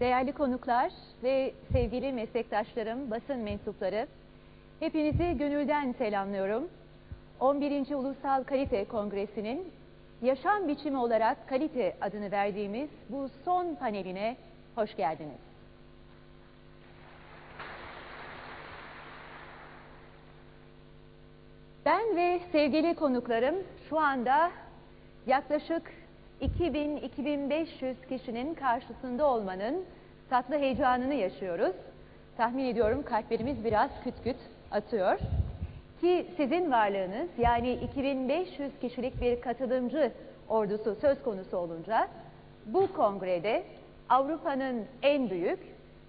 Değerli konuklar ve sevgili meslektaşlarım, basın mensupları, hepinizi gönülden selamlıyorum. 11. Ulusal Kalite Kongresi'nin yaşam biçimi olarak kalite adını verdiğimiz bu son paneline hoş geldiniz. Ben ve sevgili konuklarım şu anda yaklaşık 2000-2500 kişinin karşısında olmanın tatlı heyecanını yaşıyoruz. Tahmin ediyorum kalplerimiz biraz küt küt atıyor. Ki sizin varlığınız yani 2500 kişilik bir katılımcı ordusu söz konusu olunca bu kongrede Avrupa'nın en büyük,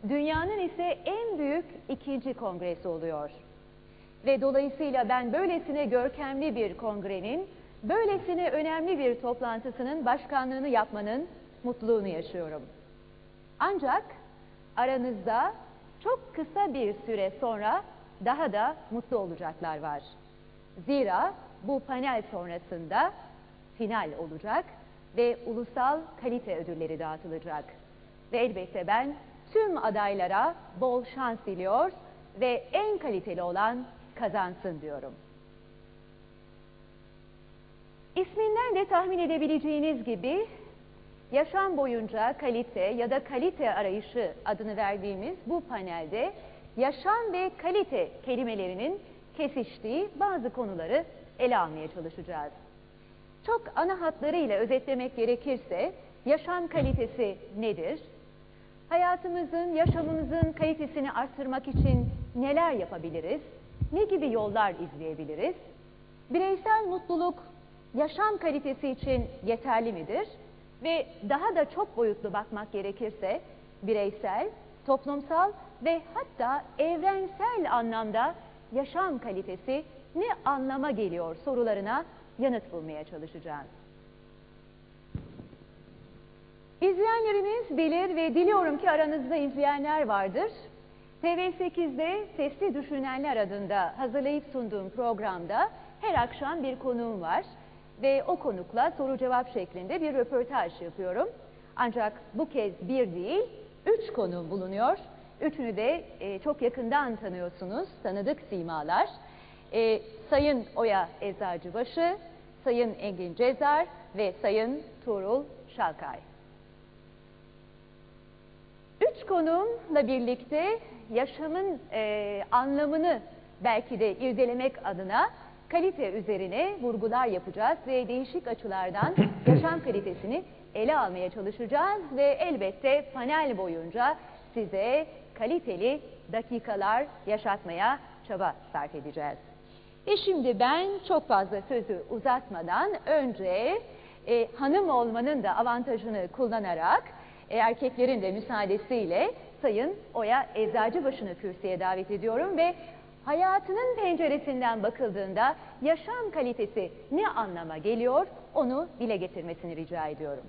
dünyanın ise en büyük ikinci kongresi oluyor. Ve dolayısıyla ben böylesine görkemli bir kongrenin, böylesine önemli bir toplantısının başkanlığını yapmanın mutluluğunu yaşıyorum. Ancak aranızda çok kısa bir süre sonra daha da mutlu olacaklar var. Zira bu panel sonrasında final olacak ve ulusal kalite ödülleri dağıtılacak. Ve elbette ben tüm adaylara bol şans diliyor ve en kaliteli olan kazansın diyorum. İsminden de tahmin edebileceğiniz gibi yaşam boyunca kalite ya da kalite arayışı adını verdiğimiz bu panelde yaşam ve kalite kelimelerinin kesiştiği bazı konuları ele almaya çalışacağız. Çok ana hatlarıyla özetlemek gerekirse yaşam kalitesi nedir? Hayatımızın, yaşamımızın kalitesini arttırmak için neler yapabiliriz? Ne gibi yollar izleyebiliriz? Bireysel mutluluk yaşam kalitesi için yeterli midir? Ve daha da çok boyutlu bakmak gerekirse bireysel, toplumsal ve hatta evrensel anlamda yaşam kalitesi ne anlama geliyor sorularına yanıt bulmaya çalışacağız. İzleyenlerimiz bilir ve diliyorum ki aranızda izleyenler vardır. TV8'de Sesli Düşünenler adında hazırlayıp sunduğum programda her akşam bir konuğum var ve o konukla soru cevap şeklinde bir röportaj yapıyorum. Ancak bu kez bir değil, üç konuğum bulunuyor. Üçünü de e, çok yakından tanıyorsunuz, tanıdık simalar. E, Sayın Oya Eczacıbaşı, Sayın Engin Cezar ve Sayın Tuğrul Şalkay. Üç konuğumla birlikte yaşamın e, anlamını belki de irdelemek adına kalite üzerine vurgular yapacağız ve değişik açılardan yaşam kalitesini ele almaya çalışacağız ve elbette panel boyunca size kaliteli dakikalar yaşatmaya çaba sarf edeceğiz. E şimdi ben çok fazla sözü uzatmadan önce e, hanım olmanın da avantajını kullanarak e, erkeklerin de müsaadesiyle Sayın Oya Eczacıbaşı'nı kürsüye davet ediyorum ve hayatının penceresinden bakıldığında yaşam kalitesi ne anlama geliyor onu dile getirmesini rica ediyorum.